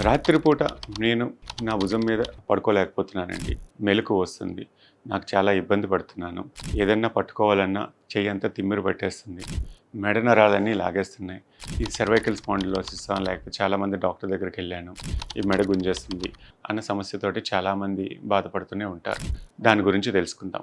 రాత్రిపూట నేను నా భుజం మీద పడుకోలేకపోతున్నానండి. మెలకు వస్తుంది. నాకు చాలా ఇబ్బంది పడుతున్నాను. ఏదన్నా పట్టుకోవాలన్నా చెయ్యి అంతా తిమ్మిరి పట్టేస్తుంది. మెడ నరాలన్నీ లాగేస్తున్నాయి. ఈ సర్వైకల్ స్పాండిలోసిస్ లేకపోతే చాలామంది డాక్టర్ దగ్గరికి వెళ్ళాను. ఈ మెడ గుంజేస్తుంది. అన్న సమస్యతోటి చాలామంది బాధపడుతూనే ఉంటారు. దాని గురించి తెలుసుకుందాం.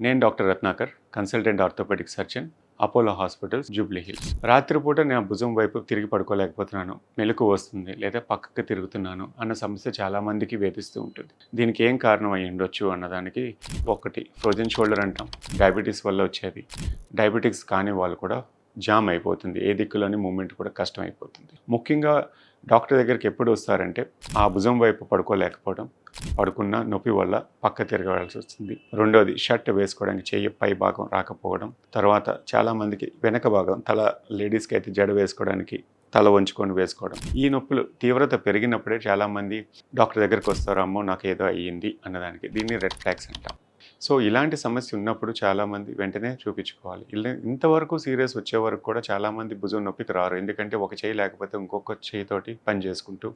నేను doctor Ratnakar consultant orthopedic surgeon Apollo hospitals Jubilee Hills. రాత్రిపూట నేను భుజం వైపు తిరిగి పడుకోలేకపోతున్నాను. మెలకు వస్తుంది లేదా పక్కకి తిరుగుతున్నాను అన్న సమస్య చాలా మందికి వేధిస్తూ ఉంటుంది. దీనికి ఏం కారణం అయి ఉండొచ్చు అన్నదానికి ఒకటి ఫ్రోజన్ షోల్డర్ అంటాం. డయాబెటీస్ వల్ల వచ్చేది. డయాబెటిక్స్ కాని వాళ్ళు కూడా జామ్ అయిపోతుంది. ఏ దిక్కులోని మూమెంట్ కూడా కష్టం అయిపోతుంది. ముఖ్యంగా డాక్టర్ దగ్గరికి ఎప్పుడు వస్తారంటే ఆ భుజం వైపు పడుకోలేకపోవడం పడుకున్న నొప్పి వల్ల పక్క తిరగవలసి వస్తుంది. రెండోది షర్ట్ వేసుకోవడానికి చెయ్యి పై భాగం రాకపోవడం. తర్వాత చాలామందికి వెనక భాగం తల లేడీస్కి అయితే జడ వేసుకోవడానికి తల వంచుకొని వేసుకోవడం. ఈ నొప్పులు తీవ్రత పెరిగినప్పుడే చాలామంది డాక్టర్ దగ్గరికి వస్తారు అమ్మో నాకు ఏదో అయ్యింది అన్నదానికి. దీన్ని రెడ్ ఫ్లాగ్స్ అంటాం. సో ఇలాంటి సమస్య ఉన్నప్పుడు చాలామంది వెంటనే చూపించుకోవాలి. ఇలా ఇంతవరకు సీరియస్ వచ్చే వరకు కూడా చాలామంది భుజం నొప్పికి రారు. ఎందుకంటే ఒక చేయి లేకపోతే ఇంకొక చేయితోటి పని చేసుకుంటూ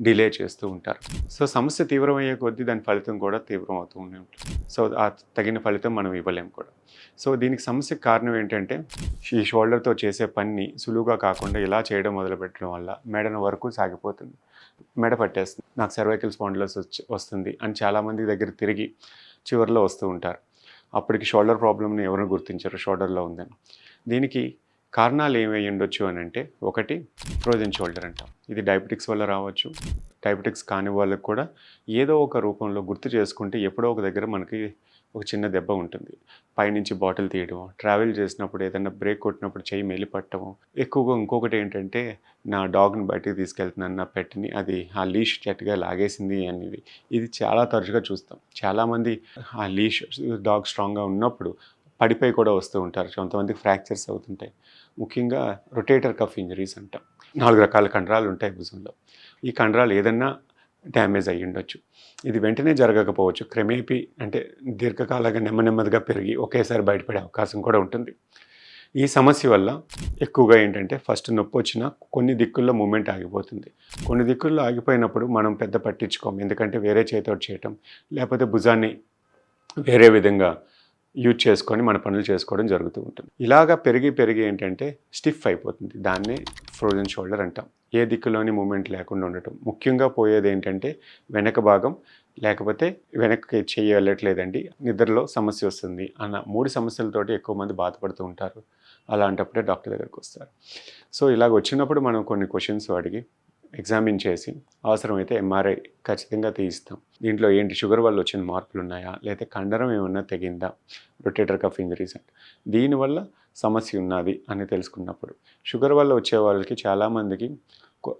డిలే చేస్తూ ఉంటారు. సో సమస్య తీవ్రమయ్యే కొద్దీ దాని ఫలితం కూడా తీవ్రం అవుతూ ఉంటుంది. సో ఆ తగిన ఫలితం మనం ఇవ్వలేము కూడా. సో దీనికి సమస్యకు కారణం ఏంటంటే ఈ షోల్డర్తో చేసే పని సులువుగా కాకుండా ఇలా చేయడం మొదలుపెట్టడం వల్ల మెడన వరకు సాగిపోతుంది. మెడ పట్టేస్తుంది. నాకు సర్వైకల్ స్పాండిలోస్ వచ్చి వస్తుంది అని చాలామంది దగ్గర తిరిగి చివరిలో వస్తూ ఉంటారు. అప్పటికి షోల్డర్ ప్రాబ్లమ్ని ఎవరు గుర్తించారు షోల్డర్లో ఉందని. దీనికి కారణాలు ఏమై ఉండొచ్చు అని అంటే ఒకటి ఫ్రోజన్ షోల్డర్ అంటాం. ఇది డయాబెటిక్స్ వల్ల రావచ్చు. డయాబెటిక్స్ కాని వాళ్ళకు కూడా ఏదో ఒక రూపంలో గుర్తు చేసుకుంటే ఎప్పుడో ఒక దగ్గర మనకి ఒక చిన్న దెబ్బ ఉంటుంది. పైనుంచి బాటిల్ తీయడం ట్రావెల్ చేసినప్పుడు ఏదైనా బ్రేక్ కొట్టినప్పుడు చెయ్యి మెలిపట్టడం ఎక్కువగా ఇంకొకటి ఏంటంటే నా డాగ్ని బయటికి తీసుకెళ్తున్నాను నా పెట్టిని అది ఆ లీష్ చెట్టుగా లాగేసింది అనేది. ఇది చాలా తరచుగా చూస్తాం. చాలామంది ఆ లీష్ డాగ్ స్ట్రాంగ్గా ఉన్నప్పుడు పడిపోయి కూడా వస్తూ ఉంటారు. కొంతమందికి ఫ్రాక్చర్స్ అవుతుంటాయి. ముఖ్యంగా రొటేటర్ కఫ్ ఇంజరీస్ అంటాం. నాలుగు రకాల కండరాలు ఉంటాయి భుజంలో. ఈ కండరాలు ఏదన్నా డ్యామేజ్ అయ్యి ఉండొచ్చు. ఇది వెంటనే జరగకపోవచ్చు. క్రమేపీ అంటే దీర్ఘకాలంగా నెమ్మ నెమ్మదిగా పెరిగి ఒకేసారి బయటపడే అవకాశం కూడా ఉంటుంది. ఈ సమస్య వల్ల ఎక్కువగా ఏంటంటే ఫస్ట్ నొప్పి వచ్చినా కొన్ని దిక్కుల్లో మూమెంట్ ఆగిపోతుంది. కొన్ని దిక్కుల్లో ఆగిపోయినప్పుడు మనం పెద్ద పట్టించుకోం ఎందుకంటే వేరే చేతితో చేయటం లేకపోతే భుజాన్ని వేరే విధంగా యూజ్ చేసుకొని మన పనులు చేసుకోవడం జరుగుతూ ఉంటుంది. ఇలాగా పెరిగి పెరిగి ఏంటంటే స్టిఫ్ అయిపోతుంది. దాన్నే ఫ్రోజన్ షోల్డర్ అంటాం. ఏ దిక్కులోని మూమెంట్ లేకుండా ఉండటం. ముఖ్యంగా పోయేది ఏంటంటే వెనక భాగం లేకపోతే వెనక్కి చెయ్యి వెళ్ళట్లేదండి. నిద్రలో సమస్య వస్తుంది. అన్న మూడు సమస్యలతోటి ఎక్కువ మంది బాధపడుతూ ఉంటారు. అలాంటప్పుడే డాక్టర్ దగ్గరికి వస్తారు. సో ఇలాగ వచ్చినప్పుడు మనం కొన్ని క్వశ్చన్స్ అడిగి ఎగ్జామిన్ చేసి అవసరమైతే ఎంఆర్ఐ ఖచ్చితంగా తీయిస్తాం. దీంట్లో ఏంటి? షుగర్ వల్ల వచ్చిన మార్పులు ఉన్నాయా లేదా కండరం ఏమన్నా తెగిందా? రొటేటర్ కఫ్ ఇంజరీస్ అంటే దీనివల్ల సమస్య ఉన్నది అని తెలుసుకున్నప్పుడు షుగర్ వల్ల వచ్చే వాళ్ళకి చాలామందికి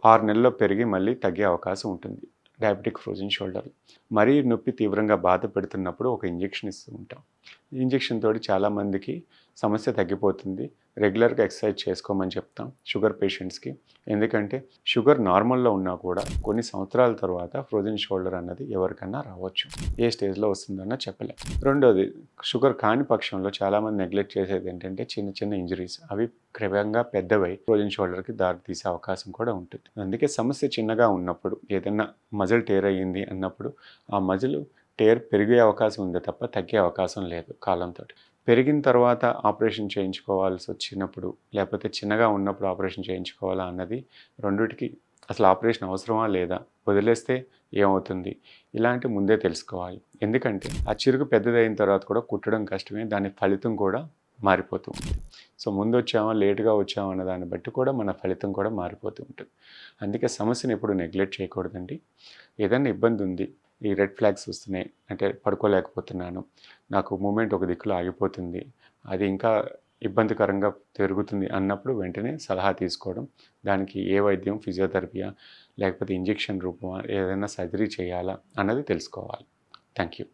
ఆరు నెలల్లో పెరిగి మళ్ళీ తగ్గే అవకాశం ఉంటుంది. Diabetic frozen shoulder. మరీ నొప్పి తీవ్రంగా బాధ పెడుతున్నప్పుడు ఒక ఇంజెక్షన్ ఇస్తూ ఉంటాం. ఇంజెక్షన్ తోటి చాలామందికి సమస్య తగ్గిపోతుంది. రెగ్యులర్గా ఎక్సర్సైజ్ చేసుకోమని చెప్తాం షుగర్ పేషెంట్స్కి. ఎందుకంటే షుగర్ నార్మల్లో ఉన్నా కూడా కొన్ని సంవత్సరాల తర్వాత ఫ్రోజన్ షోల్డర్ అన్నది ఎవరికన్నా రావచ్చు. ఏ స్టేజ్లో వస్తుందన్న చెప్పలేం. రెండోది షుగర్ కాని పక్షంలో చాలామంది నెగ్లెక్ట్ చేసేది ఏంటంటే చిన్న చిన్న ఇంజరీస్. అవి క్రమంగా పెద్దవై ఫ్రోజన్ షోల్డర్కి దారి తీసే అవకాశం కూడా ఉంటుంది. అందుకే సమస్య చిన్నగా ఉన్నప్పుడు ఏదైనా మజిల్ టేర్ అయ్యింది అన్నప్పుడు ఆ మజిల్ టేర్ పెరిగే అవకాశం ఉంది తప్ప తగ్గే అవకాశం లేదు కాలంతో. పెరిగిన తర్వాత ఆపరేషన్ చేయించుకోవాల్సి వచ్చినప్పుడు లేకపోతే చిన్నగా ఉన్నప్పుడు ఆపరేషన్ చేయించుకోవాలా అన్నది రెండిటికి అసలు ఆపరేషన్ అవసరమా లేదా వదిలేస్తే ఏమవుతుంది? ఇలాంటి ముందే తెలుసుకోవాలి. ఎందుకంటే ఆ చిరుకు పెద్దదైన తర్వాత కూడా కుట్టడం కష్టమే దాని ఫలితం కూడా మారిపోతూ ఉంటుంది. సో ముందు వచ్చామా లేటుగా వచ్చామా అన్న దాన్ని బట్టి కూడా మన ఫలితం కూడా మారిపోతూ ఉంటుంది. అందుకే సమస్యను ఎప్పుడు నెగ్లెక్ట్ చేయకూడదండి. ఏదైనా ఇబ్బంది ఉంది ఈ రెడ్ ఫ్లాగ్స్ వస్తున్నాయి. అంటే పడుకోలేకపోతున్నాను. నాకు మూమెంట్ ఒక దిక్కులో ఆగిపోతుంది. అది ఇంకా ఇబ్బందికరంగా పెరుగుతుంది అన్నప్పుడు వెంటనే సలహా తీసుకోవడం. దానికి ఏ వైద్యం ఫిజియోథెరపీయా లేకపోతే ఇంజెక్షన్ రూపమా ఏదైనా సర్జరీ చేయాలా అన్నది తెలుసుకోవాలి. Thank you